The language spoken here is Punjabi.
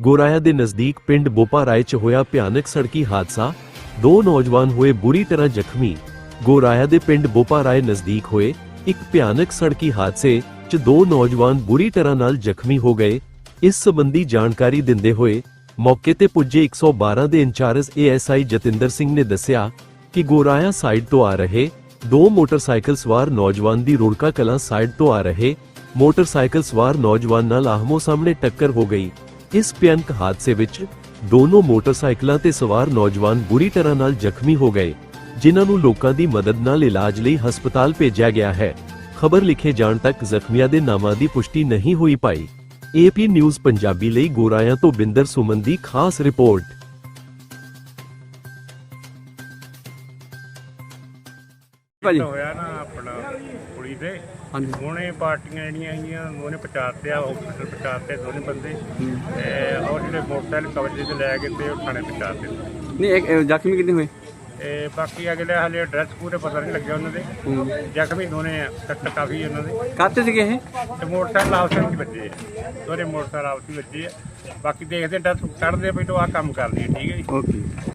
ਗੋਰਾਇਆ ਦੇ ਨਜ਼ਦੀਕ ਪਿੰਡ ਬੋਪਾ ਰਾਏ 'ਚ ਹੋਇਆ ਭਿਆਨਕ ਸੜਕੀ ਹਾਦਸਾ। ਦੋ ਨੌਜਵਾਨ ਹੋਏ ਬੁਰੀ ਤਰ੍ਹਾਂ ਜ਼ਖਮੀ। ਗੋਰਾਇਆ ਦੇ ਪਿੰਡ ਬੋਪਾ ਰਾਏ ਨਜ਼ਦੀਕ ਹੋਏ ਇੱਕ ਭਿਆਨਕ ਸੜਕੀ ਹਾਦਸੇ 'ਚ ਦੋ ਨੌਜਵਾਨ ਬੁਰੀ ਤਰ੍ਹਾਂ ਨਾਲ ਜ਼ਖਮੀ ਹੋ ਗਏ। ਇਸ ਸੰਬੰਧੀ ਜਾਣਕਾਰੀ ਦਿੰਦੇ ਹੋਏ ਮੌਕੇ ਤੇ ਪੁੱਜੇ 112 ਦੇ ਇੰਚਾਰਜ ਏਐਸਆਈ ਜਤਿੰਦਰ ਸਿੰਘ ਨੇ ਦੱਸਿਆ ਕਿ ਗੋਰਾਇਆ ਸਾਈਡ ਤੋਂ ਆ ਰਹੇ ਦੋ ਮੋਟਰਸਾਈਕਲ ਸਵਾਰ ਨੌਜਵਾਨ ਦੀ ਰੁੜਕਾ ਕਲਾਂ ਸਾਈਡ ਤੋਂ ਆ ਰਹੇ ਮੋਟਰਸਾਈਕਲ ਸਵਾਰ ਨੌਜਵਾਨ ਨਾਲ ਆਹਮੋ ਸਾਹਮਣੇ ਟੱਕਰ ਹੋ ਗਈ। ਇਸ ਭਿਆਨਕ ਹਾਦਸੇ ਵਿੱਚ ਦੋਨੋਂ ਮੋਟਰਸਾਈਕਲਾਂ ਤੇ ਸਵਾਰ ਨੌਜਵਾਨ ਬੁਰੀ ਤਰ੍ਹਾਂ ਨਾਲ ਜ਼ਖਮੀ ਹੋ ਗਏ, ਜਿਨ੍ਹਾਂ ਨੂੰ ਲੋਕਾਂ ਦੀ ਮਦਦ ਨਾਲ ਇਲਾਜ ਲਈ ਹਸਪਤਾਲ ਭੇਜਿਆ ਗਿਆ ਹੈ। ਖਬਰ ਲਿਖੇ ਜਾਣ ਤੱਕ ਜ਼ਖਮੀਆਂ ਦੇ ਨਾਮਾਂ ਦੀ ਪੁਸ਼ਟੀ ਨਹੀਂ ਹੋਈ ਪਾਈ। ਏਪੀ ਨਿਊਜ਼ ਪੰਜਾਬੀ ਲਈ ਗੋਰਾਇਆ ਤੋਂ ਬਿੰਦਰ ਸੁਮਨ ਦੀ ਖਾਸ ਰਿਪੋਰਟ। ਭਾਜੀ? ਹੋਇਆ ਨਾ ਆਪਣਾ ਕੁੜੀ ਦੇ। ਹਾਂਜੀ। ਹੁਣੇ ਪਾਰਟੀਆਂ ਜਿਹੜੀਆਂ ਹੈਗੀਆਂ ਉਹਨੇ ਪਹੁੰਚਾਤੇ ਆ ਹਸਪੀਟਲ ਪਹੁੰਚਾਤੇ ਦੋਨੇ ਬੰਦੇ। ਤੇ ਔਰ ਜਿਹੜੇ ਮੋਟਰਸਾਈਕਲ ਕਵਰੇਜ ਤੇ ਲੈ ਕੇ ਤੇ ਉਹ ਥਾਣੇ ਪਹੁੰਚਾਤੇ। ਨਹੀਂ ਇੱਕ ਜ਼ਖਮੀ ਕਿੰਨੇ ਹੋਏ? ਤੇ ਬਾਕੀ ਅਗਲੇ ਹਾਲੇ ਐਡਰੈਸ ਪੂਰੇ ਪਤਾ ਨਹੀਂ ਲੱਗਿਆ ਉਹਨਾਂ ਦੇ। ਜ਼ਖਮੀ ਦੋਨੇ ਆ ਸੱਟ ਕਾਫੀ ਉਹਨਾਂ ਦੇ। ਕਾਤੇ ਸੀਗੇ ਇਹ? ਤੇ ਮੋਟਰਸਾਈਕਲ ਆਪਸ ਵਿੱਚ ਵੱਜੇ ਆ। ਦੋਨੇ ਮੋਟਰਸਾਈਕਲ ਆਪਸ ਵਿੱਚ ਵੱਜੇ ਆ। ਬਾਕੀ ਦੇਖਦੇ ਡਸ ਕੱਢਦੇ ਪਈ ਤੋਂ ਆ ਕੰਮ ਕਰਦੀ ਠੀਕ ਹੈ ਜੀ? ਓਕੇ।